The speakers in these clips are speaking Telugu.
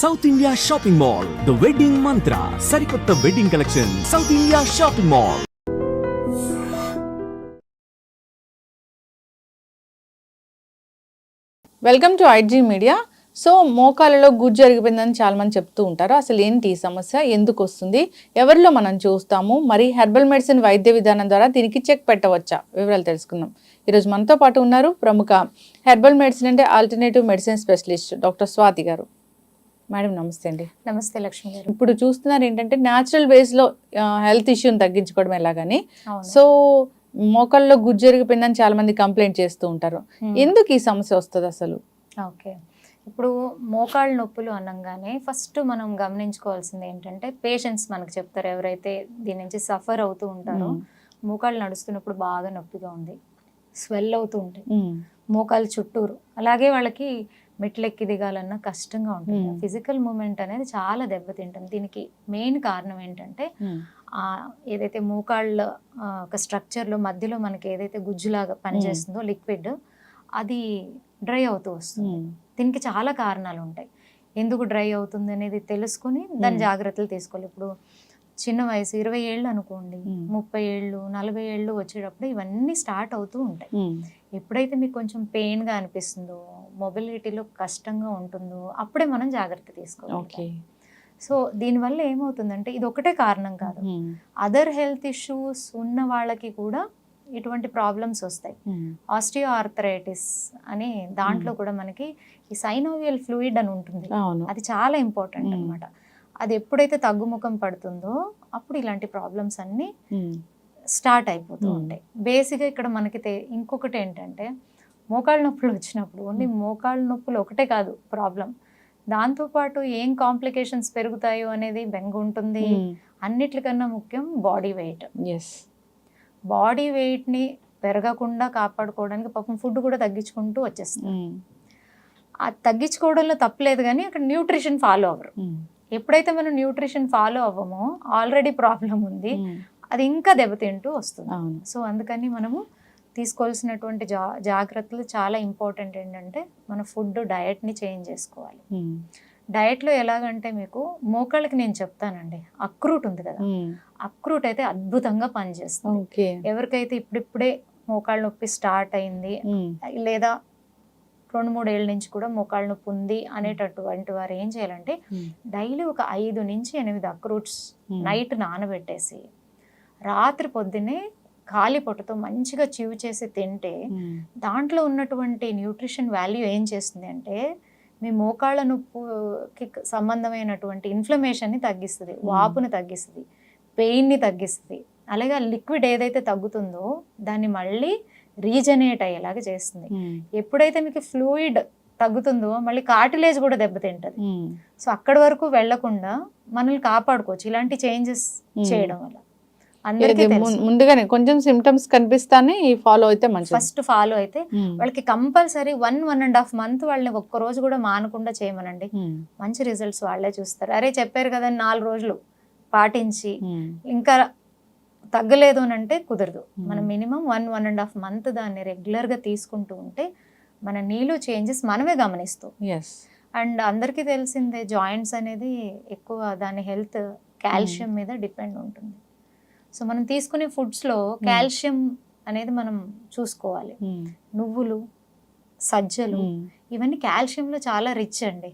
South India shopping mall the wedding mantra సరికొత్త wedding collection South India shopping mall welcome to IG media so మోకాలలో గుజ్జు జరిగిపోయిందని చాలా మంది చెప్తూ ఉంటారు. అసలు ఏంటి ఈ సమస్య? ఎందుకు వస్తుంది? ఎవరిలో మనం చూస్తాము? మరి హెర్బల్ మెడిసిన్ వైద్య విధానం ద్వారా దీనికి చెక్ పెట్టవచ్చా? వివరాలు తెలుసుకుందాం. ఈరోజు మనతో పాటు ఉన్నారు ప్రముఖ హెర్బల్ మెడిసిన్ అంటే alternative medicine specialist doctor Swathi గారు. మేడం నమస్తే అండి. నమస్తే లక్ష్మి గారు. ఇప్పుడు చూస్తున్నారు ఏంటంటే న్యాచురల్ వేస్లో హెల్త్ ఇష్యూని తగ్గించుకోవడం ఎలాగని. సో మోకాల్లో గుజ్జు జరిగిపోయిందని చాలా మంది కంప్లైంట్ చేస్తూ ఉంటారు. Hmm. ఎందుకు ఈ సమస్య వస్తుంది అసలు? ఓకే. ఇప్పుడు మోకాళ్ళ నొప్పులు అనగానే ఫస్ట్ మనం గమనించుకోవాల్సింది ఏంటంటే పేషెంట్స్ మనకు చెప్తారు ఎవరైతే దీని నుంచి సఫర్ అవుతూ ఉంటారో మ్మ్. మోకాళ్ళు నడుస్తున్నప్పుడు బాగా నొప్పిగా ఉంది స్వెల్ అవుతూ ఉంటాయి. ఉమ్, మోకాలు చుట్టూరు. అలాగే వాళ్ళకి మెట్లెక్కి దిగాలన్నా కష్టంగా ఉంటుంది. మ్మ్. ఫిజికల్ మూమెంట్ అనేది చాలా దెబ్బతింటుంది. దీనికి మెయిన్ కారణం ఏంటంటే ఉమ్, ఆ ఏదైతే మోకాళ్ళ ఒక స్ట్రక్చర్లో మధ్యలో మనకి ఏదైతే గుజ్జులాగా పనిచేస్తుందో లిక్విడ్ అది డ్రై అవుతూ వస్తుంది. దీనికి చాలా కారణాలు ఉంటాయి. ఎందుకు డ్రై అవుతుంది అనేది తెలుసుకుని దాని. జాగ్రత్తలు తీసుకోవాలి. ఇప్పుడు చిన్న వయసు ఇరవై ఏళ్ళు అనుకోండి. ముప్పై ఏళ్ళు నలభై ఏళ్ళు వచ్చేటప్పుడు ఇవన్నీ స్టార్ట్ అవుతూ ఉంటాయి. ఎప్పుడైతే మీకు కొంచెం పెయిన్గా అనిపిస్తుందో మొబిలిటీలో కష్టంగా ఉంటుందో అప్పుడే మనం జాగ్రత్త ఓకే. తీసుకోవాలి సో దీనివల్ల ఏమవుతుందంటే ఇది ఒకటే కారణం కాదు. అదర్ హెల్త్ ఇష్యూస్ ఉన్న వాళ్ళకి కూడా ఇటువంటి ప్రాబ్లమ్స్ వస్తాయి. ఆస్టియో ఆర్థరైటిస్ అని దాంట్లో కూడా మనకి ఈ సైనోవియల్ ఫ్లూయిడ్ అని ఉంటుంది. అది చాలా ఇంపార్టెంట్ మ్మ్. అన్నమాట. అది ఎప్పుడైతే తగ్గుముఖం పడుతుందో అప్పుడు ఇలాంటి ప్రాబ్లమ్స్ అన్నీ స్టార్ట్ అయిపోతూ. ఉంటాయి. బేసిక్గా ఇక్కడ మనకి ఇంకొకటి ఏంటంటే మోకాళ్ళ నొప్పులు వచ్చినప్పుడు ఓన్లీ మోకాళ్ళ నొప్పులు ఒకటే కాదు ప్రాబ్లం దాంతోపాటు ఏం కాంప్లికేషన్స్ పెరుగుతాయో అనేది బెంగ ఉంటుంది. అన్నిటికన్నా ముఖ్యం బాడీ వెయిట్. ఎస్ బాడీ వెయిట్ని పెరగకుండా కాపాడుకోవడానికి పాపం ఫుడ్ కూడా తగ్గించుకుంటూ వచ్చేస్తుంది ఆ తగ్గించుకోవడంలో తప్పలేదు కానీ అక్కడ న్యూట్రిషన్ ఫాలో అవ్వరు. ఎప్పుడైతే మనం న్యూట్రిషన్ ఫాలో అవ్వమో ఆల్రెడీ ప్రాబ్లం ఉంది. అది ఇంకా దెబ్బతింటూ వస్తుంది. సో అందుకని మనము తీసుకోవాల్సినటువంటి జా జాగ్రత్తలు చాలా ఇంపార్టెంట్ ఏంటంటే మన ఫుడ్ డయట్ని చేంజ్ చేసుకోవాలి. డయట్లో ఎలాగంటే మీకు మోకాళ్ళకి నేను చెప్తానండి అక్రూట్ ఉంది కదా అక్రూట్ అయితే అద్భుతంగా పనిచేస్తుంది. ఎవరికైతే ఇప్పుడిప్పుడే మోకాళ్ళ నొప్పి స్టార్ట్ అయింది లేదా రెండు మూడేళ్ళ నుంచి కూడా మోకాళ్ళ నొప్పి ఉంది అనేటటువంటి వారు ఏం చేయాలంటే డైలీ ఒక ఐదు నుంచి ఎనిమిది అక్రూట్స్ నైట్ నానబెట్టేసి రాత్రి పొద్దున్నే ఖాళీ పొట్టతో మంచిగా చివ్ చేసి తింటే దాంట్లో ఉన్నటువంటి న్యూట్రిషన్ వాల్యూ ఏం చేస్తుంది అంటే మీ మోకాళ్ళ నొప్పుకి సంబంధమైనటువంటి ఇన్ఫ్లమేషన్ని తగ్గిస్తుంది వాపుని తగ్గిస్తుంది పెయిన్ని తగ్గిస్తుంది. అలాగే లిక్విడ్ ఏదైతే తగ్గుతుందో దాన్ని మళ్ళీ రీజనేట్ అయ్యేలాగా చేస్తుంది. ఎప్పుడైతే మీకు ఫ్లూయిడ్ తగ్గుతుందో మళ్ళీ కార్టిలేజ్ కూడా దెబ్బతింటది. సో అక్కడి వరకు వెళ్ళకుండా మనల్ని కాపాడుకోవచ్చు ఇలాంటి చేంజెస్. చేయడం వల్ల. అందరికీ ముందుగానే కొంచెం సిమ్టమ్స్ కనిపిస్తానే ఫాలో అయితే మంచిది. ఫస్ట్ ఫాలో అయితే ఉమ్, వాళ్ళకి compulsory one one and half month వాళ్ళని ఒక్క రోజు కూడా మానకుండా చేయమనండి. ఉమ్, మంచి రిజల్ట్స్ వాళ్ళే చూస్తారు. అరే చెప్పారు కదా నాలుగు రోజులు పాటించి ఉమ్, ఇంకా తగ్గలేదు అని అంటే కుదరదు. Hmm. మనం minimum one one and half month దాన్ని రెగ్యులర్గా తీసుకుంటూ ఉంటే మన నీళ్ళు చేంజెస్ మనమే గమనిస్తాం. అండ్ అందరికీ తెలిసిందే జాయింట్స్ అనేది ఎక్కువ దాని హెల్త్ కాల్షియం మీద డిపెండ్ ఉంటుంది. సో మనం తీసుకునే ఫుడ్స్లో కాల్షియం అనేది మనం చూసుకోవాలి. ఉమ్, నువ్వులు సజ్జలు ఉమ్, ఇవన్నీ కాల్షియంలో చాలా రిచ్ అండి.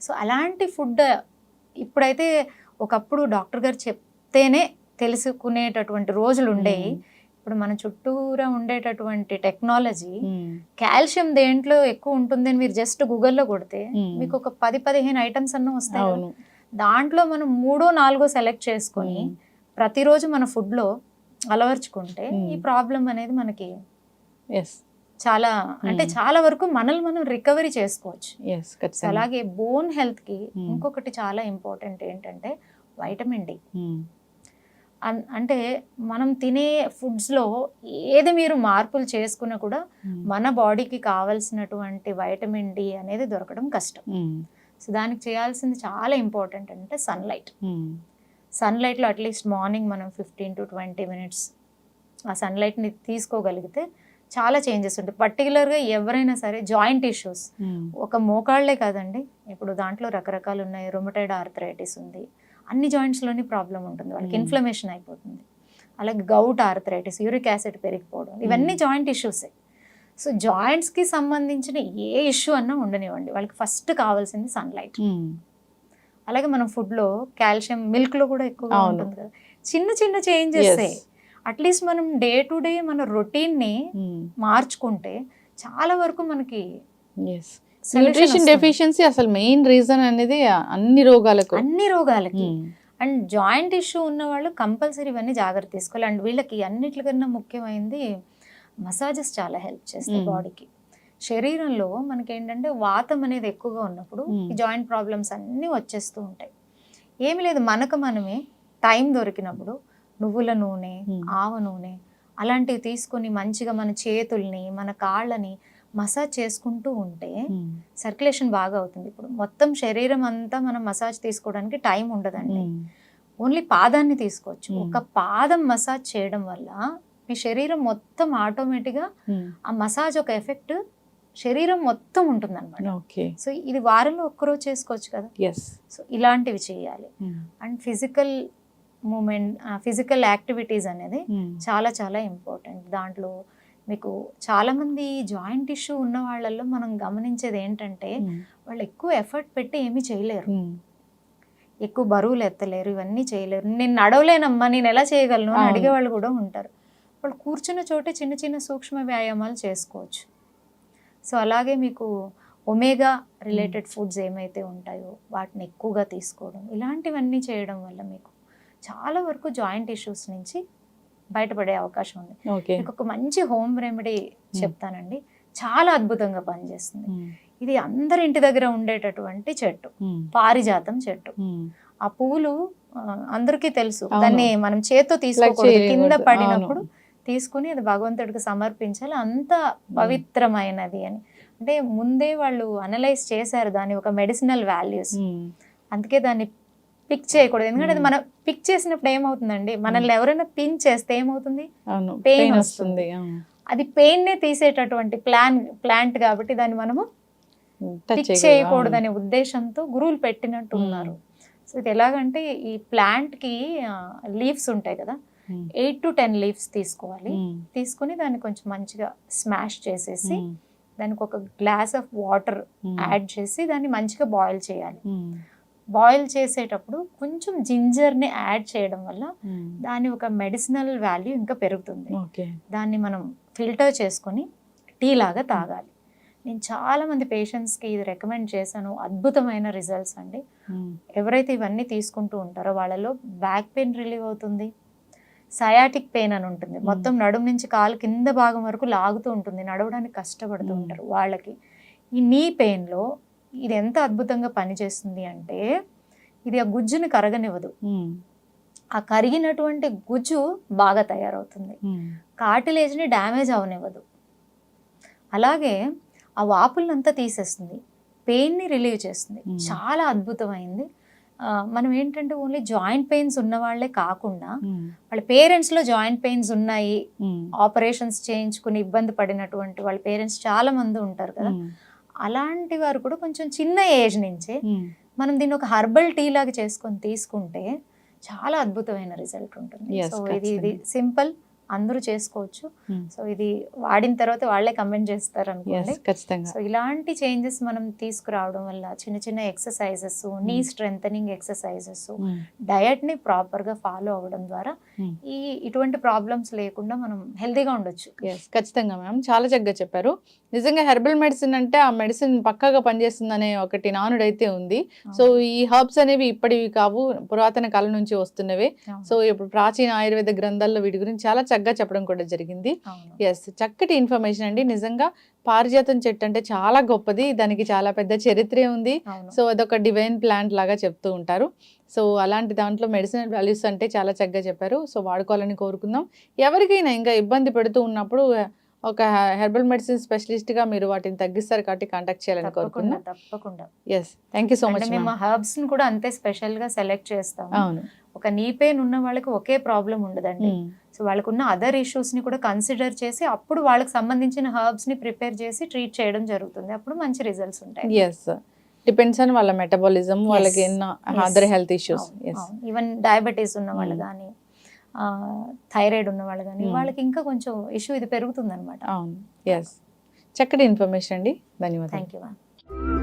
సో అలాంటి ఫుడ్ ఇప్పుడైతే ఒకప్పుడు డాక్టర్ గారు చెప్తేనే తెలుసుకునేటటువంటి రోజులు ఉండేవి. ఇప్పుడు మన చుట్టూరా ఉండేటటువంటి టెక్నాలజీ కాల్షియం దేంట్లో ఎక్కువ ఉంటుందని మీరు జస్ట్ గూగుల్లో కొడితే Hmm. మీకు ఒక పది పదిహేను ఐటమ్స్ అన్న వస్తాయి దాంట్లో మనం మూడో నాలుగో సెలెక్ట్ చేసుకొని ప్రతిరోజు మన ఫుడ్లో అలవర్చుకుంటే. ఈ ప్రాబ్లం అనేది మనకి ఎస్ చాలా అంటే. చాలా వరకు మనల్ని మనం రికవరీ చేసుకోవచ్చు. అలాగే బోన్ హెల్త్కి Hmm. ఇంకొకటి చాలా ఇంపార్టెంట్ ఏంటంటే వైటమిన్ డి. అంటే మనం తినే ఫుడ్స్లో ఏది మీరు మార్పులు చేసుకున్నా కూడా మన బాడీకి కావాల్సినటువంటి వైటమిన్ డి అనేది దొరకడం కష్టం. సో దానికి చేయాల్సింది చాలా ఇంపార్టెంట్ అంటే సన్లైట్. సన్లైట్లో అట్లీస్ట్ మార్నింగ్ మనం ఫిఫ్టీన్ టు ట్వంటీ మినిట్స్ ఆ సన్లైట్ని తీసుకోగలిగితే చాలా చేంజెస్ ఉంటాయి. పర్టికులర్గా ఎవరైనా సరే జాయింట్ ఇష్యూస్ ఒక మోకాళ్ళే కాదండి. ఇప్పుడు దాంట్లో రకరకాలు ఉన్నాయి. రొమటైడ్ ఆర్థరైటిస్ ఉంది. అన్ని జాయింట్స్లోని ప్రాబ్లం ఉంటుంది. వాళ్ళకి Hmm. ఇన్ఫ్లమేషన్ అయిపోతుంది. అలాగే గౌట్ ఆర్థరైటిస్ యూరిక్ యాసిడ్ పెరిగిపోవడం. ఇవన్నీ జాయింట్ ఇష్యూసే సో జాయింట్స్కి సంబంధించిన ఏ ఇష్యూ అన్నా ఉండనివ్వండి. వాళ్ళకి ఫస్ట్ కావాల్సింది సన్లైట్ అలాగే మనం ఫుడ్లో కాల్షియం మిల్క్లో కూడా ఎక్కువగా. ఉంటుంది కదా. చిన్న చిన్న చేంజెస్ అట్లీస్ట్ మనం డే టు డే మన రొటీన్ని మార్చుకుంటే చాలా వరకు మనకి న్యూట్రిషన్. డెఫిషియన్సీ అసలు మెయిన్ రీజన్ అనేది అన్ని రోగాలకు. అన్ని రోగాలకి. మ్మ్. అండ్ జాయింట్ ఇష్యూ ఉన్న వాళ్ళు కంపల్సరీ ఇవన్నీ జాగ్రత్త తీసుకోవాలి. అండ్ వీళ్ళకి అన్నిటికన్నా ముఖ్యమైనది మసాజెస్ చాలా హెల్ప్ చేస్తాయి మ్మ్. బాడీకి. శరీరంలో మనకి ఏంటంటే వాతం అనేది ఎక్కువగా ఉన్నప్పుడు. ఈ జాయింట్ ప్రాబ్లమ్స్ అన్నీ వచ్చేస్తూ ఉంటాయి ఏమి లేదు మనకు మనమే టైం దొరికినప్పుడు నువ్వుల నూనె. ఆవ నూనె అలాంటివి తీసుకొని మంచిగా మన చేతుల్ని మన కాళ్ళని మసాజ్ చేసుకుంటూ ఉంటే. సర్క్యులేషన్ బాగా అవుతుంది ఇప్పుడు మొత్తం శరీరం అంతా మనం మసాజ్ తీసుకోవడానికి టైం ఉండదండి. ఓన్లీ పాదాన్ని తీసుకోవచ్చు. ఒక పాదం మసాజ్ చేయడం వల్ల మీ శరీరం మొత్తం ఆటోమేటిక్గా. ఆ మసాజ్ ఒక ఎఫెక్ట్ శరీరం మొత్తం ఉంటుంది అనమాట ఓకే సో ఇది వారంలో ఒక్కరోజు చేసుకోవచ్చు కదా ఎస్ సో ఇలాంటివి చేయాలి మ్మ్. And physical movement physical activities అనేది మ్మ్. చాలా చాలా ఇంపార్టెంట్ దాంట్లో మీకు చాలామంది జాయింట్ ఇష్యూ ఉన్న వాళ్ళల్లో మనం గమనించేది ఏంటంటే మ్మ్. వాళ్ళు ఎక్కువ ఎఫర్ట్ పెట్టి ఏమీ చేయలేరు. ఎక్కువ బరువులు ఎత్తలేరు ఇవన్నీ చేయలేరు నేను నడవలేనమ్మా నేను ఎలా చేయగలను అని. అడిగే వాళ్ళు కూడా ఉంటారు వాళ్ళు కూర్చున్న చోటే చిన్న చిన్న సూక్ష్మ వ్యాయామాలు చేసుకోవచ్చు సో అలాగే మీకు ఒమేగా రిలేటెడ్ ఫుడ్స్ ఏమైతే ఉంటాయో వాటిని ఎక్కువగా తీసుకోవడం ఇలాంటివన్నీ చేయడం వల్ల మీకు చాలా వరకు జాయింట్ ఇష్యూస్ నుంచి బయటపడే అవకాశం ఉంది మీకు ఒక మంచి హోమ్ రెమెడీ చెప్తానండి చాలా అద్భుతంగా పనిచేస్తుంది. ఇది అందరి ఇంటి దగ్గర ఉండేటటువంటి చెట్టు. పారిజాతం చెట్టు. ఆ పువ్వులు ఆ, అందరికీ తెలుసు. దాన్ని మనం చేత్తో తీసుకోకూడదు. కింద. పడినప్పుడు తీసుకుని అది భగవంతుడికి సమర్పించాలి. అంత పవిత్రమైనది అని. అంటే ముందే వాళ్ళు అనలైజ్ చేశారు దాని ఒక మెడిసినల్ వాల్యూస్. అందుకే దాన్ని పిక్ చేయకూడదు. ఎందుకంటే అది. మనం పిక్ చేసినప్పుడు ఏమవుతుందండి? మనల్ని ఎవరైనా పిన్ చేస్తే ఏమవుతుంది? పెయిన్ వస్తుంది. అది పెయిన్ నే తీసేటటువంటి ప్లాన్ ప్లాంట్ కాబట్టి దాన్ని మనము పిక్ చేయకూడదు. చేయకూడదనే ఉద్దేశంతో గురువులు పెట్టినట్టు ఉన్నారు. సో ఇది ఎలాగంటే ఈ ప్లాంట్కి లీవ్స్ ఉంటాయి కదా. ఎయిట్ టు టెన్ లీవ్స్ తీసుకోవాలి మ్మ్. తీసుకుని దాన్ని కొంచెం మంచిగా స్మాష్ చేసేసి మ్మ్. దానికి ఒక గ్లాస్ ఆఫ్ వాటర్. యాడ్ చేసి దాన్ని మంచిగా బాయిల్ చేయాలి. బాయిల్ చేసేటప్పుడు కొంచెం జింజర్ని యాడ్ చేయడం వల్ల. దాని ఒక మెడిసినల్ వాల్యూ ఇంకా పెరుగుతుంది దాన్ని మనం ఫిల్టర్ చేసుకొని టీ లాగా తాగాలి నేను చాలా మంది పేషెంట్స్కి ఇది రికమెండ్ చేశాను అద్భుతమైన రిజల్ట్స్ అండి. ఎవరైతే ఇవన్నీ తీసుకుంటూ ఉంటారో వాళ్ళలో బ్యాక్ పెయిన్ రిలీవ్ అవుతుంది సయాటిక్ పెయిన్ అని ఉంటుంది. మొత్తం నడుము నుంచి కాలు కింద భాగం వరకు లాగుతూ ఉంటుంది. నడవడానికి కష్టపడుతూ. ఉంటారు వాళ్ళకి. ఈ నీ పెయిన్లో ఇది ఎంత అద్భుతంగా పనిచేస్తుంది అంటే ఇది ఆ గుజ్జుని కరగనివ్వదు. ఆ కరిగినటువంటి గుజ్జు బాగా తయారవుతుంది. మ్మ్. కార్టిలేజ్ని డ్యామేజ్ అవనివ్వదు. అలాగే ఆ వాపులంతా తీసేస్తుంది. పెయిన్ని రిలీవ్ చేస్తుంది. చాలా అద్భుతమైంది. మనం ఏంటంటే ఓన్లీ జాయింట్ పెయిన్స్ ఉన్న వాళ్ళే కాకుండా మ్మ్. వాళ్ళ పేరెంట్స్లో జాయింట్ పెయిన్స్ ఉన్నాయి. ఆపరేషన్స్ చేయించుకుని ఇబ్బంది పడినటువంటి వాళ్ళ పేరెంట్స్ చాలా మంది ఉంటారు కదా మ్మ్. అలాంటి వారు కూడా కొంచెం చిన్న ఏజ్ నుంచే. మనం దీన్ని ఒక హర్బల్ టీ లాగా చేసుకొని తీసుకుంటే చాలా అద్భుతమైన రిజల్ట్ ఉంటుంది సో ఇది ఇది. సింపుల్ అందరూ చేసుకోవచ్చు. మ్మ్. సో ఇది వాడిన తర్వాత వాళ్ళే కమెంట్ చేస్తారు అనుకోండి ఖచ్చితంగా. సో ఇలాంటి చేంజెస్ మనం తీసుకురావడం వల్ల చిన్న చిన్న ఎక్సర్సైజెస్ నీ స్ట్రెంగ్ ఎక్సర్సైజెస్ మ్మ్. డయట్ని ప్రాపర్గా ఫాలో అవ్వడం ద్వారా Hmm. ఈ ఇటువంటి ప్రాబ్లమ్స్ లేకుండా మనం హెల్తీగా ఉండొచ్చు. ఖచ్చితంగా మ్యామ్. చాలా చక్కగా చెప్పారు. నిజంగా హెర్బల్ మెడిసిన్ అంటే ఆ మెడిసిన్ పక్కాగా పనిచేస్తుందనే ఒకటి నానుడైతే ఉంది. సో ఈ హర్బ్స్ అనేవి ఇప్పటివి కావు. పురాతన కాలం నుంచి వస్తున్నవే. సో ఇప్పుడు ప్రాచీన ఆయుర్వేద గ్రంథాల్లో వీటి గురించి చాలా చక్కగా చెప్పడం కూడా జరిగింది. ఎస్ చక్కటి ఇన్ఫర్మేషన్ అండి. నిజంగా పారిజాతం చెట్టు అంటే చాలా గొప్పది. దానికి చాలా పెద్ద చరిత్రే ఉంది. సో అదొక డివైన్ ప్లాంట్ లాగా చెప్తూ ఉంటారు. సో అలాంటి దాంట్లో మెడిసినల్ వాల్యూస్ అంటే చాలా చక్కగా చెప్పారు. సో వాడుకోవాలని కోరుకుందాం. ఎవరికైనా ఇంకా ఇబ్బంది పెడుతూ ఉన్నప్పుడు ఒక హెర్బల్ మెడిసిన్ స్పెషలిస్ట్గా మీరు వాటిని తగ్గిస్తారు కాబట్టి కాంటాక్ట్ చేయాలని కోరుకుందాం. తప్పకుండా. Yes thank you so much మేము హర్బ్స్ని కూడా అంతే స్పెషల్గా సెలెక్ట్ చేస్తాం అవును. ఒక నీ పెయిన్ ఉన్న వాళ్ళకి ఒకే ప్రాబ్లం ఉండదండి. సో వాళ్ళకున్న అదర్ ఇష్యూస్ని కూడా కన్సిడర్ చేసి అప్పుడు వాళ్ళకి సంబంధించిన హర్బ్స్ని ప్రిపేర్ చేసి ట్రీట్ చేయడం జరుగుతుంది. అప్పుడు మంచి రిజల్ట్స్ ఉంటాయి. ఎస్ డిపెండ్స్ ఆన్ వాళ్ళ మెటబాలిజం వాళ్ళకి. Other health issues even diabetes ఉన్న వాళ్ళు Hmm. కానీ థైరాయిడ్ ఉన్న వాళ్ళు కానీ Hmm. వాళ్ళకి ఇంకా కొంచెం ఇష్యూ ఇది పెరుగుతుంది అనమాట అవును. ఎస్ చక్కటి ఇన్ఫర్మేషన్ అండి. ధన్యవాదాలు. Thank you